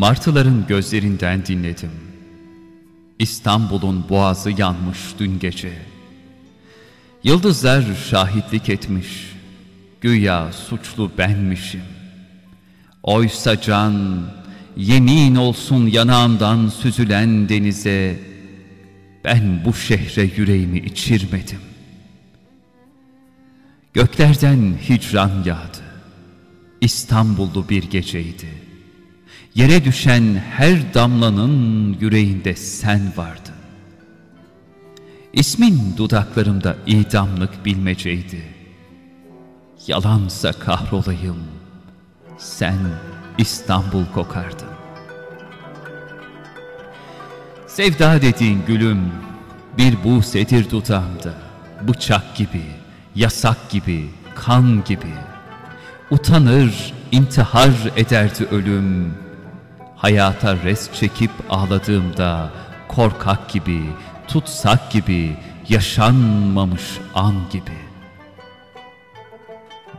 Martıların gözlerinden dinledim. İstanbul'un boğazı yanmış dün gece. Yıldızlar şahitlik etmiş, güya suçlu benmişim. Oysa can, yemin olsun yanağımdan süzülen denize, ben bu şehre yüreğimi içirmedim. Göklerden hicran yağdı. İstanbullu bir geceydi. Yere düşen her damlanın yüreğinde sen vardın. İsmin dudaklarımda idamlık bilmeceydi. Yalansa kahrolayım, sen İstanbul kokardın. Sevda dediğin gülüm bir busedir dudağımda, bıçak gibi, yasak gibi, kan gibi. Utanır, intihar ederdi ölüm. Hayata res çekip ağladığımda korkak gibi, tutsak gibi, yaşanmamış an gibi.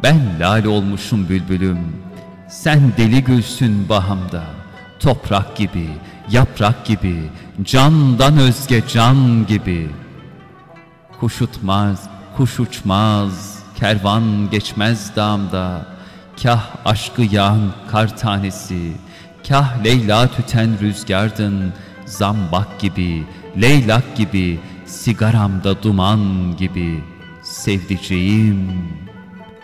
Ben lal olmuşum bülbülüm, sen deli gülsün bahamda. Toprak gibi, yaprak gibi, candan özge can gibi. Kuş utmaz, kuş uçmaz, kervan geçmez dağımda. Kah aşkı yağan kar tanesi, kah Leyla tüten rüzgardın, zambak gibi, leylak gibi, sigaramda duman gibi. Sevdiceğim,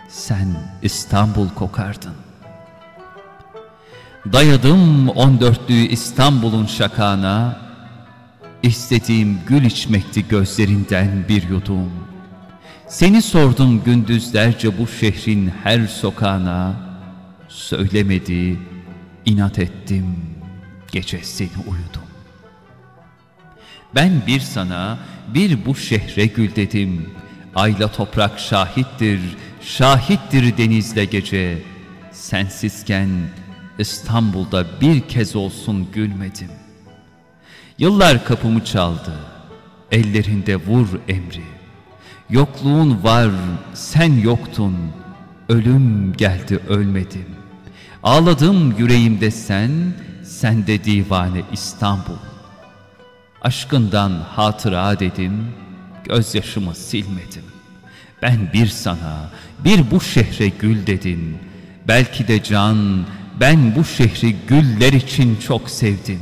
sen İstanbul kokardın. Dayadım on dörtlüğü İstanbul'un şakağına, İstediğim gül içmekti gözlerinden bir yudum. Seni sordum gündüzlerce bu şehrin her sokağına, Söylemedi, inat ettim, gece seni uyudum. Ben bir sana, bir bu şehre gül dedim, Ayla toprak şahittir, şahittir denizle gece, Sensizken İstanbul'da bir kez olsun gülmedim. Yıllar kapımı çaldı, ellerinde vur emri. Yokluğun var, sen yoktun, ölüm geldi ölmedim. Ağladım yüreğimde sen, sende divane İstanbul. Aşkından hatıra dedim, gözyaşımı silmedim. Ben bir sana, bir bu şehre gül dedin. Belki de can, ben bu şehri güller için çok sevdim.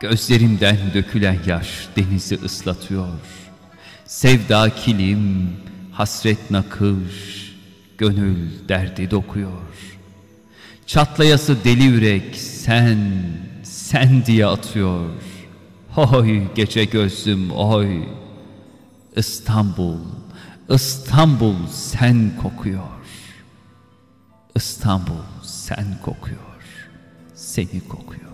Gözlerimden dökülen yaş denizi ıslatıyor. Sevda kilim, hasret nakış, gönül derdi dokuyor. Çatlayası deli yürek sen, sen diye atıyor. Oy gece gözlüm oy, İstanbul, İstanbul sen kokuyor. İstanbul sen kokuyor, seni kokuyor.